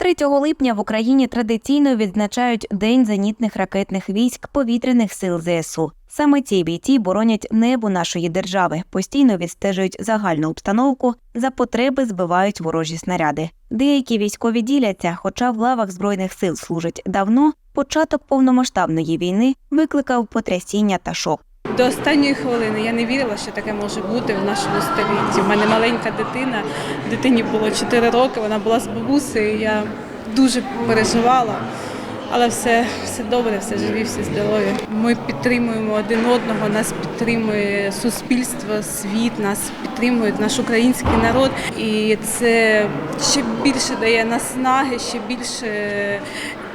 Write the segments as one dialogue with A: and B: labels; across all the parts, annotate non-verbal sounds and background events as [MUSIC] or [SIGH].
A: 3 липня в Україні традиційно відзначають День зенітних ракетних військ повітряних сил ЗСУ. Саме ці бійці боронять небо нашої держави, постійно відстежують загальну обстановку, за потреби збивають ворожі снаряди. Деякі військові діляться, хоча в лавах збройних сил служать давно. Початок повномасштабної війни викликав потрясіння та шок.
B: До останньої хвилини я не вірила, що таке може бути в нашому столітті. У мене маленька дитина, дитині було 4 роки, вона була з бабусею. Я дуже переживала, але все, все добре, все живі, всі здорові. Ми підтримуємо один одного, нас підтримує суспільство, світ, нас підтримує наш український народ. І це ще більше дає наснаги, ще більше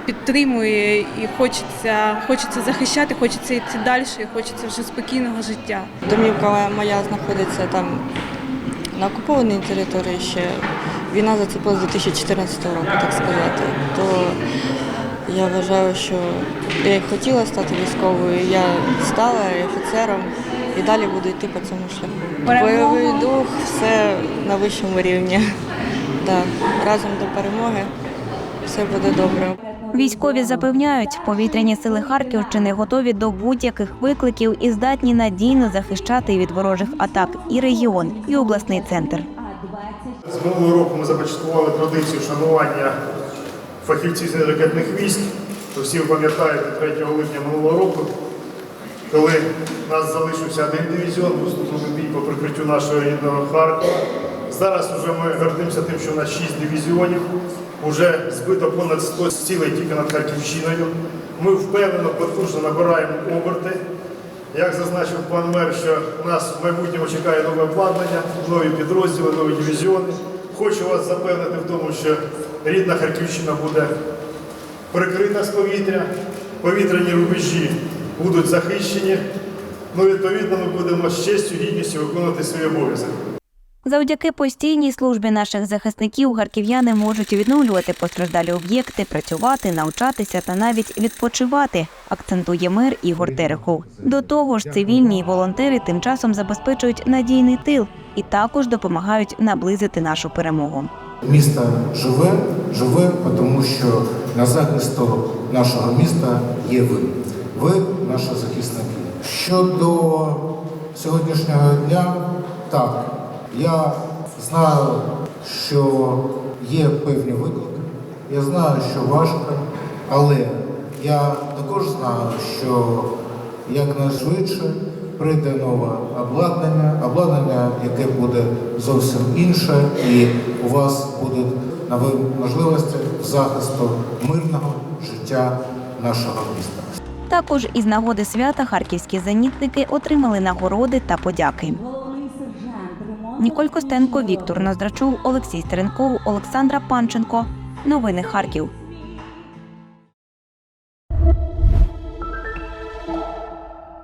B: підтримує і хочеться, хочеться захищати, хочеться йти далі, і хочеться вже спокійного життя.
C: Домівка моя знаходиться там на окупованій території ще. Війна зацепила з 2014 року, так сказати. То я вважаю, що я хотіла стати військовою, я стала офіцером і далі буду йти по цьому шляху. Бойовий дух, все на вищому рівні. [LAUGHS] Так, разом до перемоги все буде добре.
A: Військові запевняють, повітряні сили Харківщини готові до будь-яких викликів і здатні надійно захищати від ворожих атак і регіон, і обласний центр.
D: З минулого року ми започаткували традицію шанування фахівців з ракетних військ. То всі ви пам'ятаєте 3 липня минулого року, коли нас залишився один дивізіон, вступлений бій по прикриттю нашого рідного Харкова. Зараз вже ми гордимося тим, що у нас 6 дивізіонів. Уже збито понад 100 цілей тільки над Харківщиною. Ми впевнено, потужно набираємо оберти. Як зазначив пан мер, що нас в майбутньому чекає нове обладнання, нові підрозділи, нові дивізіони. Хочу вас запевнити в тому, що рідна Харківщина буде прикрита з повітря, повітряні рубежі будуть захищені. Ну, відповідно, ми будемо з честю, гідністю виконувати свій обов'язок.
A: Завдяки постійній службі наших захисників харків'яни можуть відновлювати постраждалі об'єкти, працювати, навчатися та навіть відпочивати, акцентує мер Ігор Терехов. До того ж, цивільні й волонтери тим часом забезпечують надійний тил і також допомагають наблизити нашу перемогу.
E: Місто живе, живе, тому що на захисту нашого міста є ви. Ви наші захисники. Щодо сьогоднішнього дня, так, я знаю, що є певні виклики, я знаю, що важко, але я також знаю, що якнайшвидше прийде нове обладнання, обладнання, яке буде зовсім інше, і у вас будуть нові можливості захисту мирного життя нашого міста.
A: Також із нагоди свята харківські зенітники отримали нагороди та подяки. Ніколь Костенко, Віктор Ноздрачов, Олексій Стеренков, Олександра Панченко. Новини Харків.